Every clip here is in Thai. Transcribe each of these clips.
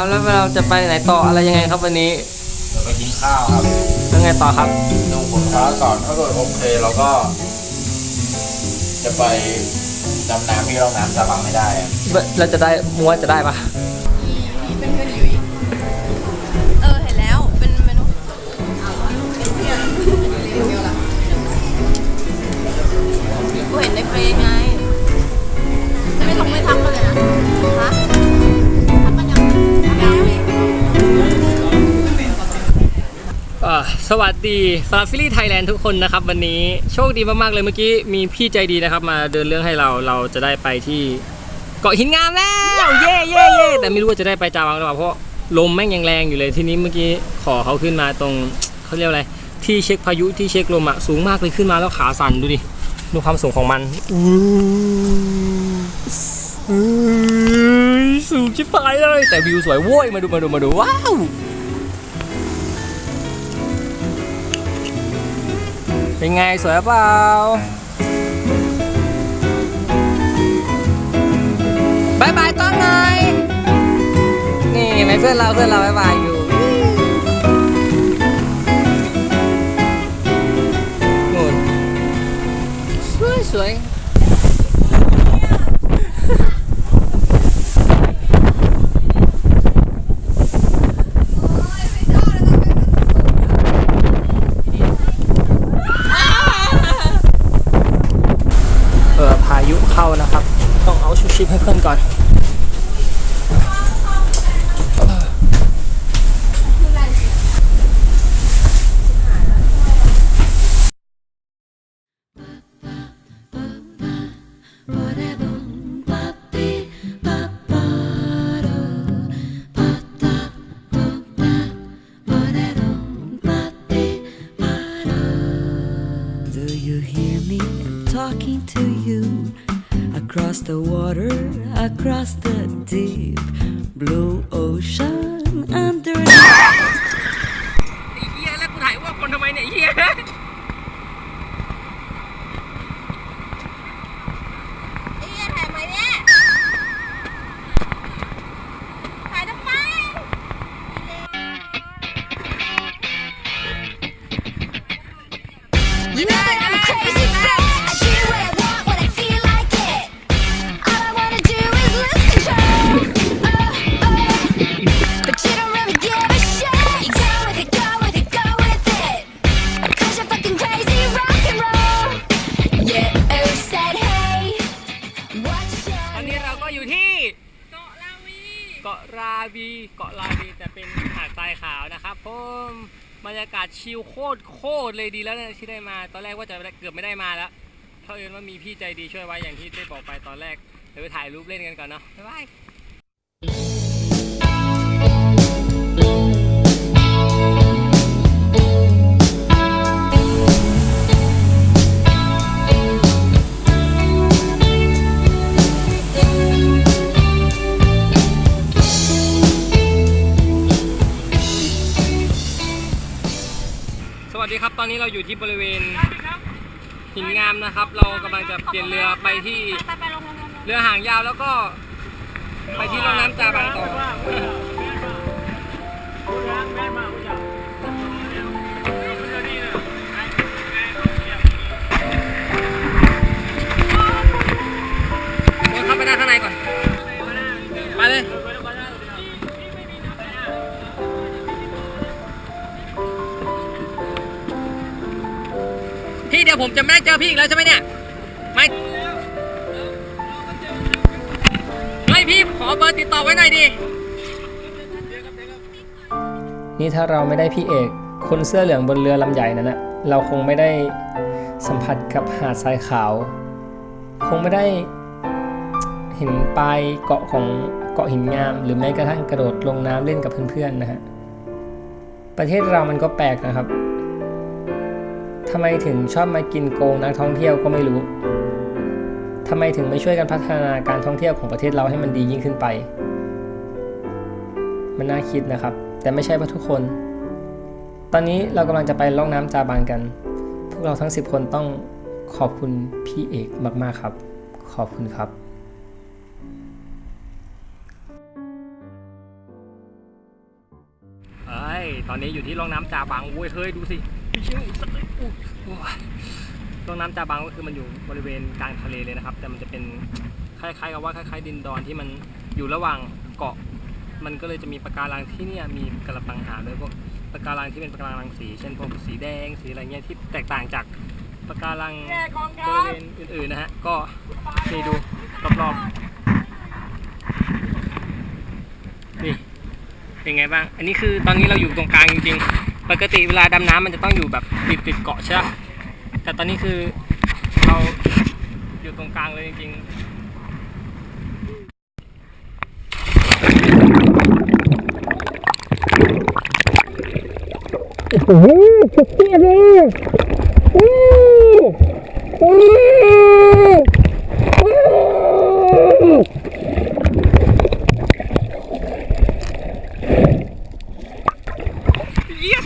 เอาแล้วเราจะไปไหนต่ออะไรยังไงครับวันนี้เดี๋ยวไปกินข้าวครับแล้วไงต่อครับ ดูผลค้าก่อนถ้าเกิดโอเคเราก็ จะไปดำน้ำที่ร่องน้ำจะบังไม่ได้อะ เราจะได้มัวจะได้ปะ สวัสดีสำหรับฟิลี่ไทยแลนด์ทุกคนนะครับ วันนี้โชคดีมาก ๆ เลยเมื่อกี้มีพี่ใจดีนะครับ มาเดินเรื่องให้เราเราจะได้ไปที่เกาะหินงามแล้วเย่เย่เย่แต่ไม่รู้ว่าจะได้ไปจาวังหรือเปล่าเพราะลมแม่งยังแรงอยู่เลยทีนี้เมื่อกี้ขอเขาขึ้นมาตรงเขาเรียกอะไรที่เช็คพายุที่เช็คลมอะสูงมากเลยขึ้นมาแล้วขาสั่นดูดิดูความสูงของมันสูงชิบหายเลย แต่วิวสวยโว้ยมาดูมาดูมาดูว้าว เป็นไงสวยเปล่าบายบายต้องไงนี่เห็นไหมเพื่อนเราเพื่อนเราบายบายอยู่ ต้อ blue ocean underneath? ไอ้เหี้ยแล้วกูถ่า ตอน your นี้เราก็อยู่ที่เกาะลาวีเกาะราวีเกาะลาวีแต่เป็นหาดทรายขาวนะครับผมบรรยากาศชิลโคตรโคตรเลยดีแล้วนะที่ได้มา ตอนแรกว่าจะเกือบไม่ได้มาแล้วเพราะเอิญว่ามีพี่ใจดีช่วยไว้อย่างที่ได้บอกไปตอนแรกเดี๋ยวไปถ่ายรูปเล่นกันก่อนเนาะบ๊ายบาย ครับ ตอนนี้เราอยู่ที่บริเวณหินงามนะครับ เรากำลังจะเปลี่ยนเรือไปที่เรือหางยาวแล้วก็ ไปที่ร่องน้ำจาบังต่อ พี่อีกแล้วใช่ไหมเนี่ย ไม่ไม่พี่ขอเบอร์ติดต่อไว้หน่อยดิ นี่ถ้าเราไม่ได้พี่เอก คนเสื้อเหลืองบนเรือลำใหญ่นั้นนะเราคงไม่ได้สัมผัสกับหาดทรายขาว คงไม่ได้เห็นปลายเกาะของเกาะหินงาม หรือแม้กระทั่งกระโดดลงน้ำเล่นกับเพื่อนๆนะฮะประเทศเรามันก็แปลกนะครับ ทำไมถึงชอบมากินโกงนักท่องเที่ยวก็ไม่รู้ทำไมถึงไม่ช่วยกันพัฒนาการท่องเที่ยวของประเทศเราให้มันดียิ่งขึ้นไป มันน่าคิดนะครับ แต่ไม่ใช่ว่าทุกคน ตอนนี้เรากำลังจะไปล่องน้ำจาบานกัน พวกเราทั้ง 10 คนต้องขอบคุณพี่เอกมาก ๆ ครับ ขอบคุณครับตอนนี้อยู่ที่ร่องน้ำจาบังโว้ยเฮ้ยดูสิพี่ชิว สักเลยอู้อู้ร่องน้ำจาบังก็คือมันอยู่บริเวณกลางทะเลเลยนะครับ แต่มันจะเป็นคล้ายๆกับว่าคล้ายๆดินดอนที่มันอยู่ระหว่างเกาะ มันก็เลยจะมีปะการังที่เนี่ยมีกระปังหาด้วยพวกปะการังที่เป็นปะการังสี เช่นพวกสีแดงสีอะไรเงี้ยที่แตกต่างจากปะการังบริเวณอื่นๆนะฮะก็นี่ดูรอบๆนี่เป็นไงบ้าง อันนี้คือตอนนี้เราอยู่ตรงกลางจริงๆ ปกติเวลาดำน้ำมันจะต้องอยู่แบบติดติดเกาะใช่ปะแต่ตอนนี้คือเราอยู่ตรงกลางเลยจริงๆเยี่ยสุดยอดเลยอะ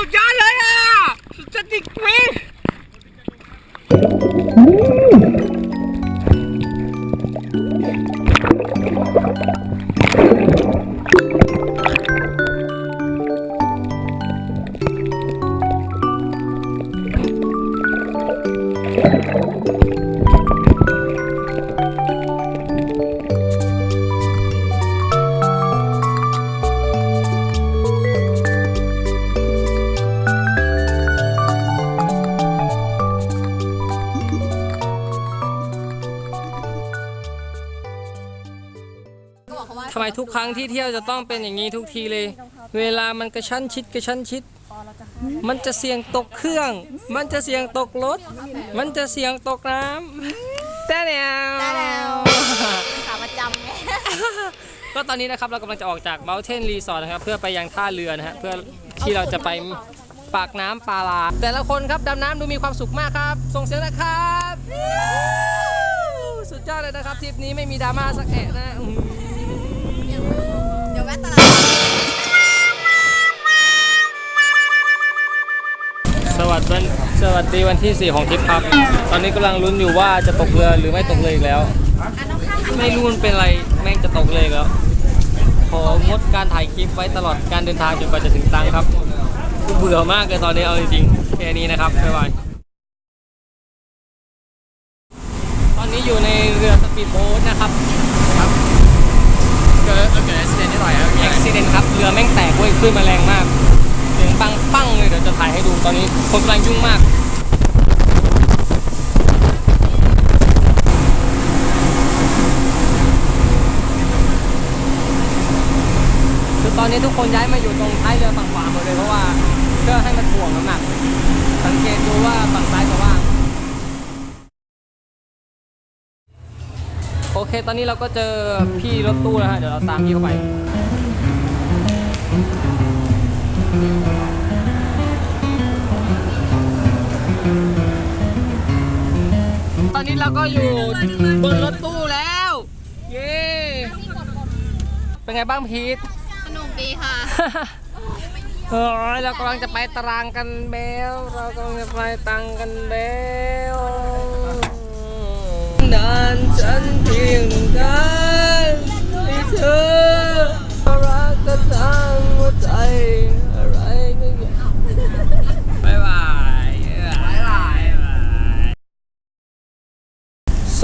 สุด ทำไมทุกครั้งที่เที่ยวจะต้องเป็นอย่างนี้ทุกทีเลย เวลามันกระชั้นชิดกระชั้นชิด มันจะเสี่ยงตกเครื่อง มันจะเสี่ยงตกรถ มันจะเสี่ยงตกน้ำแต่แล้วได้แล้วขาประจำไงก็ตอนนี้นะครับเรากำลังจะออกจาก Mountain Resort นะครับ เพื่อไปยังท่าเรือนะฮะเพื่อที่เราจะไปปากน้ำปาลา แต่ละคนครับดำน้ำดูมีความสุขมากครับ ส่งเสียงนะครับ สุดยอดเลยนะครับทริปนี้ไม่มีดราม่าสักแอะนะ สวัสดีวันสวัสดีวันที่ 4 ของทริปครับ ตอนนี้กำลังลุ้นอยู่ว่าจะตกเรือหรือไม่ตกเรืออีกแล้ว ไม่รู้มันเป็นอะไรแม่งจะตกเลยอีกแล้ว ของดการถ่ายคลิปไว้ตลอดการเดินทางจนกว่าจะถึงตังครับกูเบื่อมากเลยตอนนี้เอาจริงๆแค่นี้นะครับบ๊ายบายตอนนี้อยู่ในเรือสปีดโบ๊ทนะครับครับเกิดเกิดอุบิเหตุนิดหน่อยครับอุบิเหตุครับเรือแม่งแตกเว้ยคลื่นมาแรงมากเสียง ปังปังเลยเดี๋ยวจะถ่ายให้ดูตอนนี้คนกำลังยุ่งมาก คือตอนนี้ทุกคนย้ายมาอยู่ตรงท้ายเรือฝั่งขวาหมดเลยเพราะว่าเพื่อให้มันถ่วงน้ำหนัก สังเกตดูว่าฝั่งซ้ายจะว่างโอเค ตอนนี้เราก็เจอพี่รถตู้แล้วฮะเดี๋ยวเราตามพี่เข้าไป นนี้เราก็อยู่บนรถตู้แล้ว เย้เป็นไงบ้างพีทสนุกดีค่ะเฮ้ยเรากำลังจะไปตารางกันแล้วเรากำลังจะไปตังกันแล้วนานฉันเพียงกันให้เธอรักกันทั้งหัวใจอะไรก็อยากบายบายบายบาย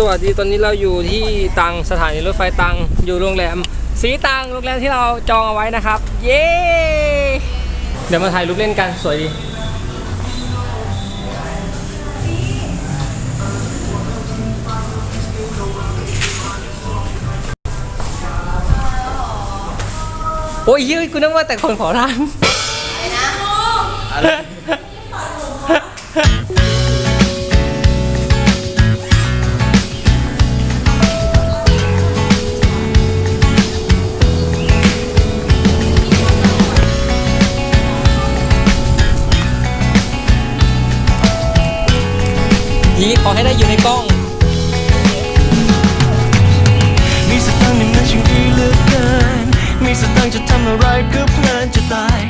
สวัสดีตอนนี้เราอยู่ที่ตังสถานีรถไฟตังอยู่โรงแรมสีตังโรงแรมที่เราจองเอาไว้นะครับ เย้เดี๋ยวมาถ่ายรูปเล่นกันสวยดีโอ้ยเฮ้ยกูนึกว่าแต่คนขอร้าน ยีขอให้ได้อยู่ในกล้อง มีสตังค์หนึ่งเงินช่างดีเหลือเกิน มีสตังค์จะทำอะไรก็เพลินจะตาย